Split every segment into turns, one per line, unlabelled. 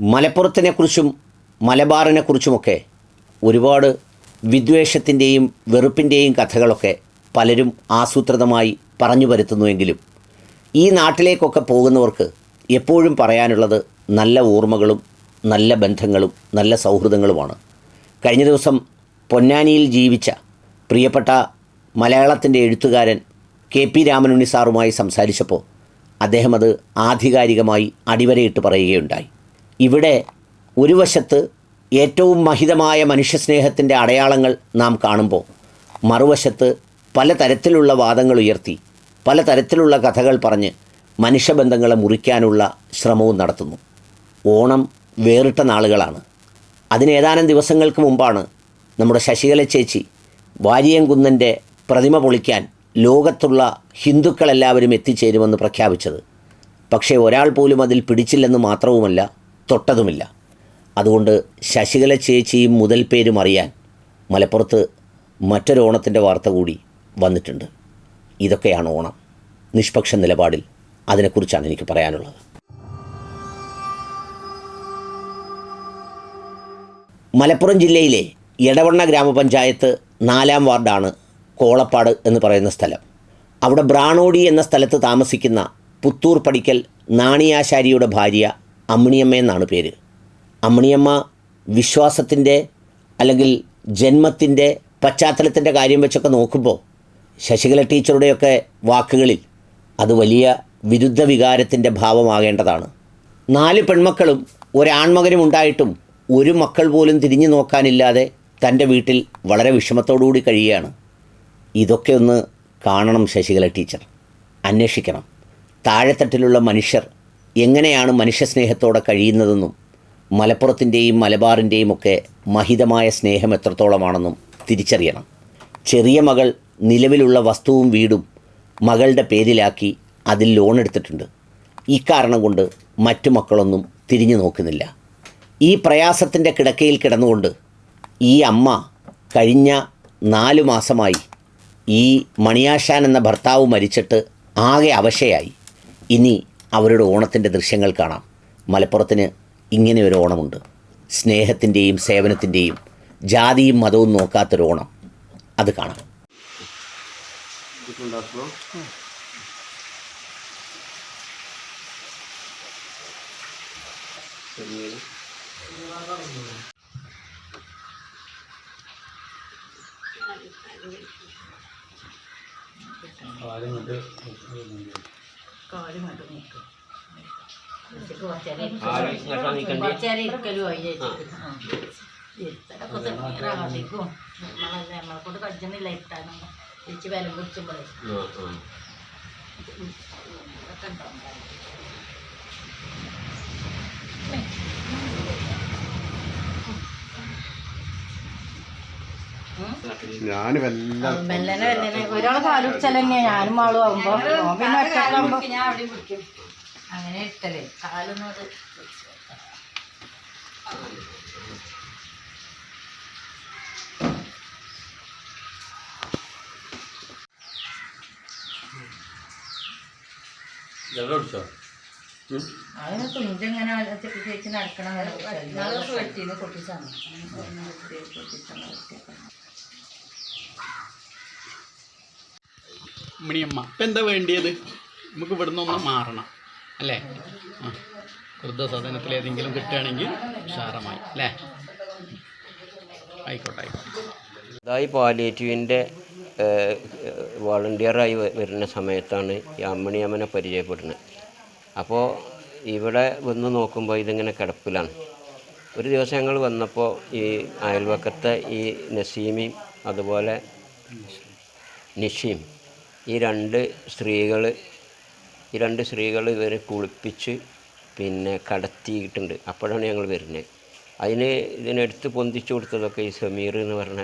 മലപ്പുറത്തിനെക്കുറിച്ചും മലബാറിനെക്കുറിച്ചുമൊക്കെ ഒരുപാട് വിദ്വേഷത്തിന്റെയും വെറുപ്പിന്റെയും കഥകളൊക്കെ പലരും ആസൂത്രിതമായി പറഞ്ഞു വരുത്തുന്നുവെങ്കിലും ഈ നാട്ടിലേക്കൊക്കെ പോകുന്നവർക്ക് എപ്പോഴും പറയാനുള്ളത് നല്ല ഓർമ്മകളും നല്ല ബന്ധങ്ങളും നല്ല സൗഹൃദങ്ങളുമാണ്. കഴിഞ്ഞ ദിവസം പൊന്നാനിയിൽ ജീവിച്ച പ്രിയപ്പെട്ട മലയാളത്തിന്റെ എഴുത്തുകാരൻ കെ പി രാമനുണ്ണി സാറുമായി സംസാരിച്ചപ്പോൾ അദ്ദേഹം അത് ആധികാരികമായി അടിവരയിട്ട് പറയുകയുണ്ടായി. ഇവിടെ ഒരു വശത്ത് ഏറ്റവും മഹിതമായ മനുഷ്യസ്നേഹത്തിന്റെ അടയാളങ്ങൾ നാം കാണുമ്പോൾ മറുവശത്ത് പലതരത്തിലുള്ള വാദങ്ങൾ ഉയർത്തി പലതരത്തിലുള്ള കഥകൾ പറഞ്ഞ് മനുഷ്യബന്ധങ്ങളെ മുറിക്കാനുള്ള ശ്രമവും നടത്തുന്നു. ഓണം വേറിട്ട നാളുകളാണ്. അതിനേതാനും ദിവസങ്ങൾക്ക് മുമ്പാണ് നമ്മുടെ ശശികല ചേച്ചി വാരിയംകുന്നന്റെ പ്രതിമ പൊളിക്കാൻ ലോകത്തുള്ള ഹിന്ദുക്കളെല്ലാവരും എത്തിച്ചേരുമെന്ന് പ്രഖ്യാപിച്ചത്. പക്ഷേ ഒരാൾ പോലും അതിൽ പിടിച്ചില്ലെന്ന് മാത്രവുമല്ല തൊട്ടതുമില്ല. അതുകൊണ്ട് ശശികല ചേച്ചിയും മുതൽ പേരും അറിയാൻ മലപ്പുറത്ത് മറ്റൊരു ഓണത്തിന്റെ വാർത്ത കൂടി വന്നിട്ടുണ്ട്. ഇതൊക്കെയാണ് ഓണം. നിഷ്പക്ഷ നിലപാടിൽ അതിനെക്കുറിച്ചാണ് എനിക്ക് പറയാനുള്ളത്. മലപ്പുറം ജില്ലയിലെ എടവണ്ണ ഗ്രാമപഞ്ചായത്ത് നാലാം വാർഡാണ് കോളപ്പാട് എന്ന് പറയുന്ന സ്ഥലം. അവിടെ ബ്രാണോടി എന്ന സ്ഥലത്ത് താമസിക്കുന്ന പുത്തൂർ പടിക്കൽ നാണിയാശാരിയുടെ ഭാര്യ അമ്മിണിയമ്മ എന്നാണ് പേര്. അമ്മിണിയമ്മ വിശ്വാസത്തിന്റെ അല്ലെങ്കിൽ ജന്മത്തിന്റെ പശ്ചാത്തലത്തിന്റെ കാര്യം വെച്ചൊക്കെ നോക്കുമ്പോൾ ശശികല ടീച്ചറുടെയൊക്കെ വാക്കുകളിൽ അത് വലിയ വിരുദ്ധ വികാരത്തിന്റെ ഭാവമാകേണ്ടതാണ്. നാല് പെൺമക്കളും ഒരാൺമകനും ഉണ്ടായിട്ടും ഒരു മക്കൾ പോലും തിരിഞ്ഞു നോക്കാനില്ലാതെ തന്റെ വീട്ടിൽ വളരെ വിഷമത്തോടുകൂടി കഴിയുകയാണ്. ഇതൊക്കെ ഒന്ന് കാണണം ശശികല ടീച്ചർ. അന്വേഷിക്കണം. താഴെത്തട്ടിലുള്ള മനുഷ്യർ എങ്ങനെയാണ് മനുഷ്യസ്നേഹത്തോടെ കഴിയുന്നതെന്നും മലപ്പുറത്തിന്റെയും മലബാറിന്റെയും ഒക്കെ മഹിതമായ സ്നേഹം എത്രത്തോളമാണെന്നും തിരിച്ചറിയണം. ചെറിയ മകൾ നിലവിലുള്ള വസ്തുവും വീടും മകളുടെ പേരിലാക്കി അതിൽ ലോൺ എടുത്തിട്ടുണ്ട്. ഇക്കാരണം കൊണ്ട് മറ്റു മക്കളൊന്നും തിരിഞ്ഞു നോക്കുന്നില്ല. ഈ പ്രയാസത്തിന്റെ കിടക്കയിൽ കിടന്നുകൊണ്ട് ഈ അമ്മ കഴിഞ്ഞ നാലു മാസമായി ഈ മണിയാശാൻ എന്ന ഭർത്താവ് മരിച്ചിട്ട് ആകെ അവശയായി. ഇനി അവരുടെ ഓണത്തിന്റെ ദൃശ്യങ്ങൾ കാണാം. മലപ്പുറത്തിന് ഇങ്ങനെ ഒരു ഓണമുണ്ട്. സ്നേഹത്തിന്റെയും സേവനത്തിന്റെയും ജാതിയും മതവും നോക്കാത്തൊരു ഓണം. അത് കാണാം.
കുറച്ചേരം ഇരിക്കലും ആയി ചേച്ചിക്ക് ഇരുത്തലൊക്കെ സെമീറാകാതിരിക്കും നമ്മളല്ലേ നമ്മളെ കൊണ്ട് കഴിച്ചണില്ല ഇരുത്താനൊന്നും ചേച്ചി വില പിടിച്ചുമ്പോഴേ ഇതൊക്കെ ഉണ്ടാവും മെല്ലനെ ഒരാൾ പാൽ കുടിച്ചാൽ തന്നെയാ ഞാനും പിന്നെ ഒറ്റക്കാകുമ്പോ അവിടെ പിടിക്കും. അങ്ങനെ ഇട്ടല്ലേ കാലൊന്നും അത് അതിന് തുഞ്ചെങ്ങനെ ചെക്ക് ചേച്ചി നടക്കണം പൊട്ടിച്ചാണ് പൊട്ടിച്ചാണ്
മണിയമ്മ ഇപ്പം എന്താ വേണ്ടിയത്? നമുക്ക് ഇവിടുന്ന് ഒന്ന് മാറണം. അല്ലേ? ആ. വൃദ്ധസദനത്തിൽ ഏതെങ്കിലും കിട്ടുകയാണെങ്കിൽ ഉഷാറമായി. അല്ലേ? ആയിക്കോട്ടെ
ഇതായി പാലിയേറ്റീവിന്റെ വോളണ്ടിയറായി വരുന്ന സമയത്താണ് ഈ അമ്മണിയമ്മനെ പരിചയപ്പെടുന്നത്. അപ്പോൾ ഇവിടെ വന്ന് നോക്കുമ്പോൾ ഇതിങ്ങനെ കിടപ്പിലാണ്. ഒരു ദിവസം ഞങ്ങൾ വന്നപ്പോൾ ഈ അയൽവക്കത്തെ ഈ നസീമിയും അതുപോലെ നിഷയും ഈ രണ്ട് സ്ത്രീകൾ ഈ രണ്ട് സ്ത്രീകൾ ഇവരെ കുളിപ്പിച്ച് പിന്നെ കടത്തിയിട്ടുണ്ട്. അപ്പോഴാണ് ഞങ്ങൾ വരുന്നത്. അതിന് ഇതിനെടുത്ത് പൊന്തിച്ചു കൊടുത്തതൊക്കെ ഈ സമീർ എന്ന് പറഞ്ഞ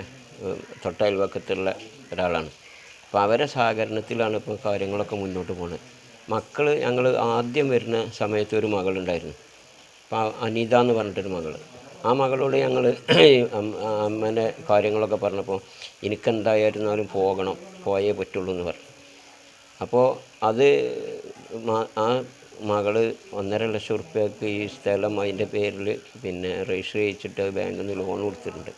തൊട്ടയൽവക്കത്തുള്ള ഒരാളാണ്. അപ്പോൾ അവരെ സഹകരണത്തിലാണ് ഇപ്പോൾ കാര്യങ്ങളൊക്കെ മുന്നോട്ട് പോകുന്നത് മക്കൾ ഞങ്ങൾ ആദ്യം വരുന്ന സമയത്ത് ഒരു മകളുണ്ടായിരുന്നു. അപ്പോൾ അനിത എന്ന് പറഞ്ഞിട്ടൊരു മകൾ ആ മകളോട് ഞങ്ങൾ അമ്മേന്റെ കാര്യങ്ങളൊക്കെ പറഞ്ഞപ്പോൾ എനിക്കെന്തായിരുന്നാലും പോകണം. പോയേ പറ്റുള്ളൂ എന്ന് പറഞ്ഞു. അപ്പോൾ അത് ആ മകൾ ഒന്നര ലക്ഷം റുപ്യക്ക് ഈ സ്ഥലം അതിന്റെ പേരിൽ പിന്നെ രജിസ്റ്റർ ചെയ്യിച്ചിട്ട് ബാങ്കിൽ നിന്ന് ലോൺ കൊടുത്തിട്ടുണ്ട്.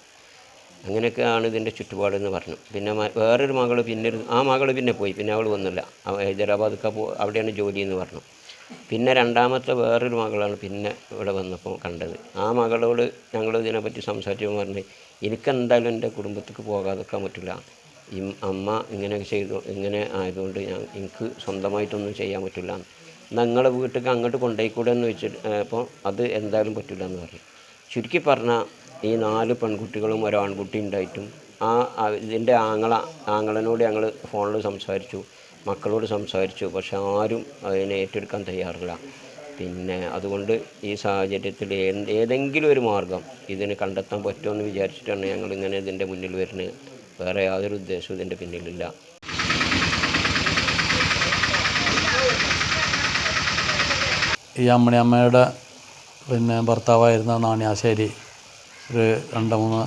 അങ്ങനെയൊക്കെയാണ് ഇതിന്റെ ചുറ്റുപാടെന്ന് പറഞ്ഞു പിന്നെ വേറൊരു മകൾ പിന്നെ ആ മകൾ പിന്നെ പോയി. പിന്നെ അവൾ വന്നില്ല. ഹൈദരാബാദൊക്കെ പോ അവിടെയാണ് ജോലി എന്ന് പറഞ്ഞു. പിന്നെ രണ്ടാമത്തെ വേറൊരു മകളാണ് പിന്നെ ഇവിടെ വന്നപ്പോൾ കണ്ടത്. ആ മകളോട് ഞങ്ങൾ ഇതിനെപ്പറ്റി സംസാരിച്ചപ്പോൾ പറഞ്ഞു എനിക്കെന്തായാലും എന്റെ കുടുംബത്തേക്ക് നിൽക്കാൻ പറ്റില്ല. ഈ അമ്മ ഇങ്ങനെ ചെയ്തു ഇങ്ങനെ ആയതുകൊണ്ട് ഞാൻ എനിക്ക് സ്വന്തമായിട്ടൊന്നും ചെയ്യാൻ പറ്റില്ല. നിങ്ങളെ വീട്ടിലേക്ക് അങ്ങോട്ട് കൊണ്ടുപോയിക്കൂടെ എന്ന് വെച്ചിട്ട് അപ്പോൾ അത് എന്തായാലും പറ്റില്ല എന്ന് പറഞ്ഞു. ചുരുക്കി പറഞ്ഞാൽ ഈ നാല് പെൺകുട്ടികളും ഒരു ഉണ്ടായിട്ടും ആ- ഇതിന്റെ ആങ്ങള ആങ്ങളനോട് ഞങ്ങൾ ഫോണിൽ സംസാരിച്ചു മക്കളോട് സംസാരിച്ചു പക്ഷെ ആരും അതിനെ ഏറ്റെടുക്കാൻ തയ്യാറില്ല. പിന്നെ അതുകൊണ്ട് ഈ സാഹചര്യത്തിൽ ഏതെങ്കിലും ഒരു മാർഗം ഇതിന് കണ്ടെത്താൻ പറ്റുമെന്ന് വിചാരിച്ചിട്ടാണ് ഞങ്ങൾ ഇങ്ങനെ ഇതിന്റെ മുന്നിൽ വരുന്നത്. വേറെ യാതൊരു ഉദ്ദേശവും ഇതിന്റെ പിന്നിലില്ല.
ഈ അമ്മണിയമ്മയുടെ പിന്നെ ഭർത്താവായിരുന്ന നാണ്യാശ്ശേരി ഒരു രണ്ട് മൂന്ന്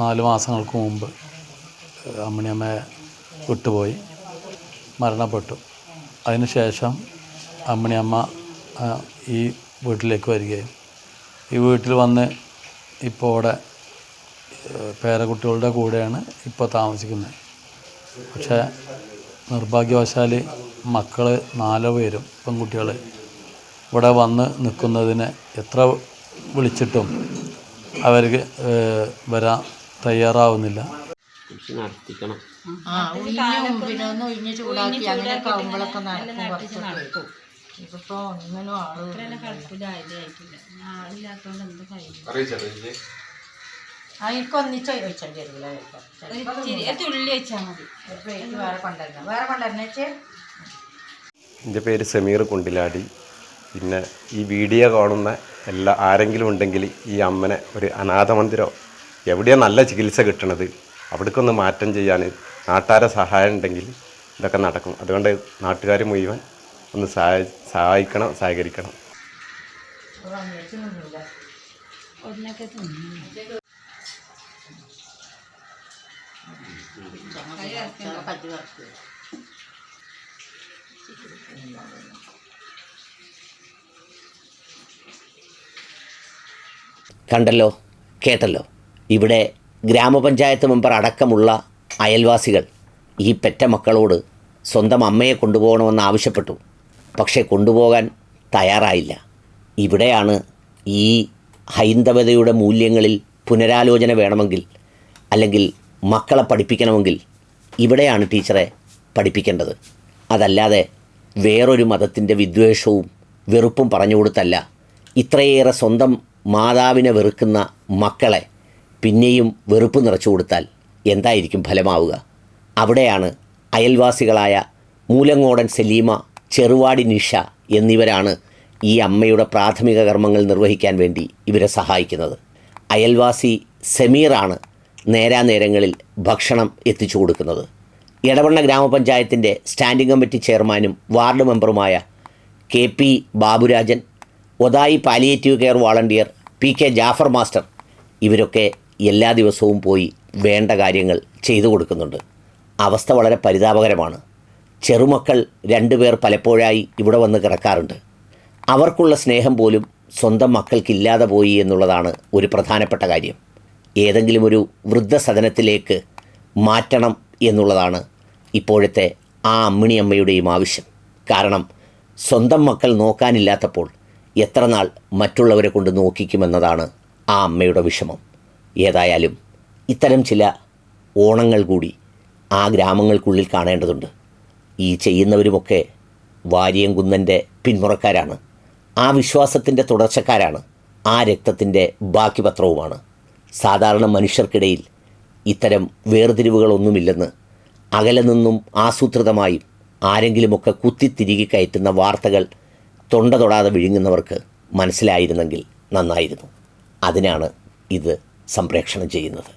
നാല് മാസങ്ങൾക്ക് മുമ്പ് അമ്മണിയമ്മയെ വിട്ടുപോയി. മരണപ്പെട്ടു. അതിനുശേഷം അമ്മണിയമ്മ ഈ വീട്ടിലേക്ക് വരികയും. ഈ വീട്ടിൽ വന്ന് ഇപ്പോൾ ഇവിടെ പേരക്കുട്ടികളുടെ കൂടെയാണ് ഇപ്പോൾ താമസിക്കുന്നത്. പക്ഷേ നിർഭാഗ്യവശാൽ മക്കൾ നാലോ പേരും പെൺകുട്ടികൾ ഇവിടെ വന്ന് നിൽക്കുന്നതിന് എത്ര വിളിച്ചിട്ടും അവർക്ക് വരാൻ തയ്യാറാവുന്നില്ല.
കുറച്ച് നടത്തിക്കണം.
ആ ഒഴിഞ്ഞും പിന്നെ ഒന്ന് ഒഴിഞ്ഞ് ചൂടാക്കി അങ്ങനെയൊക്കെ ആകുമ്പോഴൊക്കെ നടക്കും കുറച്ചൊക്കെ ഇതിപ്പോ ഒന്നിനും ആൾ ആ എനിക്ക് ഒന്നിച്ച് വെച്ചേണ്ടി വരില്ല
തുള്ളി വെച്ചാൽ മതി.
വേറെ കൊണ്ടുവരണം. വേറെ കൊണ്ടുവരണേച്ചേ
എന്റെ പേര് സമീർ കുണ്ടിലാടി. പിന്നെ ഈ വീഡിയോ കാണുന്ന എല്ലാ ആരെങ്കിലും ഉണ്ടെങ്കിൽ ഈ അമ്മനെ ഒരു അനാഥ മന്ദിരോ എവിടെയാണ് നല്ല ചികിത്സ കിട്ടണത് അവിടേക്കൊന്ന് മാറ്റം ചെയ്യാൻ നാട്ടുകാരെ സഹായം ഉണ്ടെങ്കിൽ ഇതൊക്കെ നടക്കും. അതുകൊണ്ട് നാട്ടുകാർ മുഴുവൻ ഒന്ന് സഹായ സഹായിക്കണം സഹകരിക്കണം.
ഒന്നൊക്കെ
കണ്ടല്ലോ കേട്ടല്ലോ. ഇവിടെ ഗ്രാമപഞ്ചായത്ത് മെമ്പർ അടക്കമുള്ള അയൽവാസികൾ ഈ പെറ്റ മക്കളോട് സ്വന്തം അമ്മയെ കൊണ്ടുപോകണമെന്ന് ആവശ്യപ്പെട്ടു. പക്ഷേ കൊണ്ടുപോകാൻ തയ്യാറായില്ല. ഇവിടെയാണ് ഈ ഹൈന്ദവതയുടെ മൂല്യങ്ങളിൽ പുനരാലോചന വേണമെങ്കിൽ അല്ലെങ്കിൽ മക്കളെ പഠിപ്പിക്കണമെങ്കിൽ ഇവിടെയാണ് ടീച്ചറെ പഠിപ്പിക്കേണ്ടത്. അതല്ലാതെ വേറൊരു മതത്തിന്റെ വിദ്വേഷവും വെറുപ്പും പറഞ്ഞു കൊടുത്തല്ല. ഇത്രയേറെ സ്വന്തം മാതാവിനെ വെറുക്കുന്ന മക്കളെ പിന്നെയും വെറുപ്പ് നിറച്ചു കൊടുത്താൽ എന്തായിരിക്കും ഫലമാവുക? അവിടെയാണ് അയൽവാസികളായ മൂലങ്ങോടൻ സലീമ ചെറുവാടി നിഷ എന്നിവരാണ് ഈ അമ്മയുടെ പ്രാഥമിക കർമ്മങ്ങൾ നിർവഹിക്കാൻ വേണ്ടി ഇവരെ സഹായിക്കുന്നത്. അയൽവാസി സമീറാണ് നേരാനേരങ്ങളിൽ ഭക്ഷണം എത്തിച്ചു കൊടുക്കുന്നത്. ഇടവണ്ണ ഗ്രാമപഞ്ചായത്തിന്റെ സ്റ്റാൻഡിംഗ് കമ്മിറ്റി ചെയർമാനും ward മെമ്പറുമായ K P Baburajan Othayi palliative care volunteer P K Jafar master ഇവരൊക്കെ എല്ലാ ദിവസവും പോയി വേണ്ട കാര്യങ്ങൾ ചെയ്തു കൊടുക്കുന്നുണ്ട്. അവസ്ഥ വളരെ പരിതാപകരമാണ്. ചെറുമക്കൾ രണ്ടുപേർ പലപ്പോഴായി ഇവിടെ വന്ന് കിടക്കാറുണ്ട്. അവർക്കുള്ള സ്നേഹം പോലും സ്വന്തം മക്കൾക്കില്ലാതെ പോയി എന്നുള്ളതാണ് ഒരു പ്രധാനപ്പെട്ട കാര്യം. ഏതെങ്കിലും ഒരു വൃദ്ധസദനത്തിലേക്ക് മാറ്റണം എന്നുള്ളതാണ് ഇപ്പോഴത്തെ ആ അമ്മിണിയമ്മയുടെയും ആവശ്യം. കാരണം സ്വന്തം മക്കൾ നോക്കാനില്ലാത്തപ്പോൾ എത്ര നാൾ മറ്റുള്ളവരെ കൊണ്ട് നോക്കിക്കുമെന്നതാണ് ആ അമ്മയുടെ വിഷമം. ഏതായാലും ഇത്തരം ചില ഓണങ്ങൾ കൂടി ആ ഗ്രാമങ്ങൾക്കുള്ളിൽ കാണേണ്ടതുണ്ട്. ഈ ചെയ്യുന്നവരുമൊക്കെ വാരിയംകുന്നന്റെ പിന്മുറക്കാരാണ്. ആ വിശ്വാസത്തിന്റെ തുടർച്ചക്കാരാണ്. ആ രക്തത്തിന്റെ ബാക്കി പത്രവുമാണ് സാധാരണ മനുഷ്യർക്കിടയിൽ ഇത്തരം വേർതിരിവുകളൊന്നുമില്ലെന്ന് അകലെ നിന്നും ആസൂത്രിതമായും ആരെങ്കിലുമൊക്കെ കുത്തിത്തിരികി കയറ്റുന്ന വാർത്തകൾ തൊണ്ട തൊടാതെ വിഴുങ്ങുന്നവർക്ക് മനസ്സിലായിരുന്നെങ്കിൽ നന്നായിരുന്നു. അതിനാണ് ഇത് സംപ്രേക്ഷണം ചെയ്യുന്നത്.